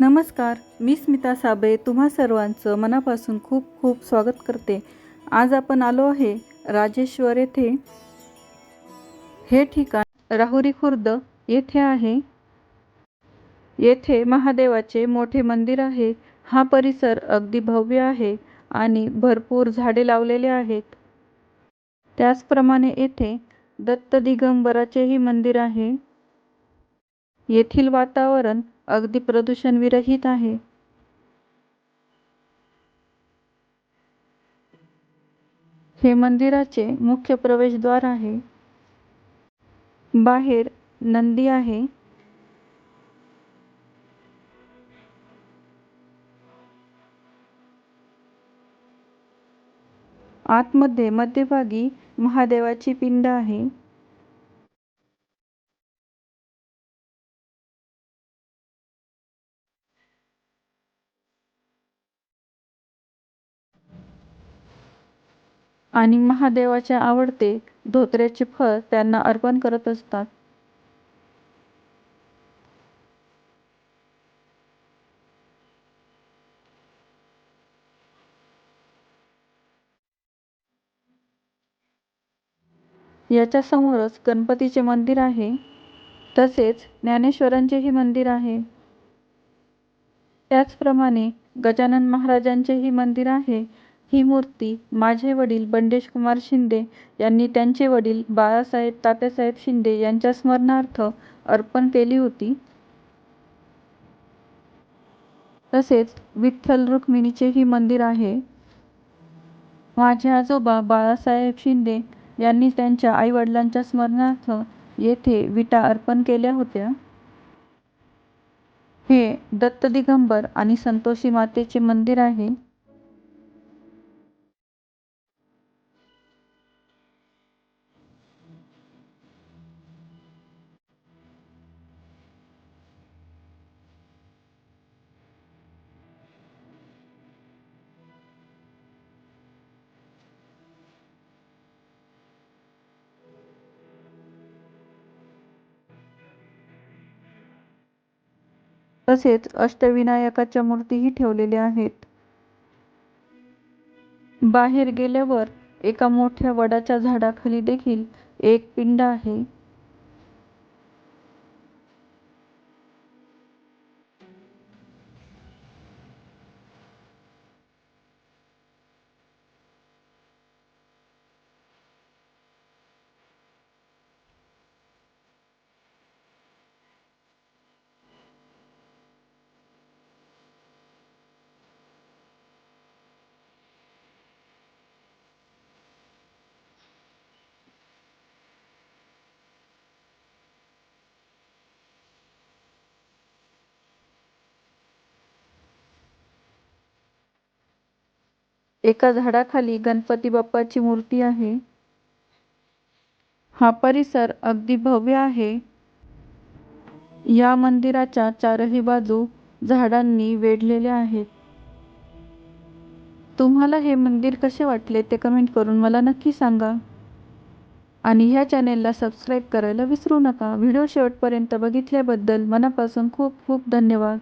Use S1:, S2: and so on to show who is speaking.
S1: नमस्कार मी स्मिता साबळे तुम्हा सर्वांचं मनापासून खूप खूप स्वागत करते. आज आपण आलो आहे राजेश्वर येथे. हे ठिकाण राहुरी खुर्द येथे आहे. येथे महादेवाचे मोठे मंदिर आहे. हा परिसर अगदी भव्य आहे आणि भरपूर झाडे लावलेले आहेत. त्याचप्रमाणे येथे दत्त दिगंबराचेही मंदिर आहे. येथील वातावरण अगदी प्रदूषण विरहित आहे. हे मंदिराचे मुख्य प्रवेशद्वार आहे. बाहेर नंदी आहे. आतमध्ये मध्यभागी महादेवाची पिंड आहे. आणि महादेवाचे आवडते धोत्र्याचे फळ त्यांना अर्पण करत असतात. याच्या समोरच गणपतीचे मंदिर आहे. तसेच ज्ञानेश्वरांचेही मंदिर आहे. त्याचप्रमाणे गजानन महाराजांचेही मंदिर आहे. ही मूर्ती माझे वडील बंडेश कुमार शिंदे यांनी त्यांचे वडील बाळासाहेब तात्यासाहेब शिंदे यांच्या स्मरणार्थ अर्पण केली होती. तसेच विठ्ठल रुक्मिणीचेही मंदिर आहे. माझे आजोबा बाळासाहेब शिंदे यांनी त्यांच्या आईवडिलांच्या स्मरणार्थ येथे विटा अर्पण केल्या होत्या. हे दत्त दिगंबर आणि संतोषी मातेचे मंदिर आहे. तसेच अष्टविनायकाच्या मूर्तीही ठेवलेल्या आहेत. बाहेर गेल्यावर एका मोठ्या वडाच्या झाडाखाली देखील एक पिंड आहे. एका झाडाखाली गणपती बाप्पाची मूर्ती आहे. हा परिसर अगदी भव्य आहे. या मंदिराच्या चारही बाजू झाडांनी वेढलेल्या आहेत. तुम्हाला हे मंदिर कसे वाटले ते कमेंट करून मला नक्की सांगा. आणि ह्या चॅनेलला सबस्क्राईब करायला विसरू नका. व्हिडिओ शेवटपर्यंत बघितल्याबद्दल मनापासून खूप खूप धन्यवाद.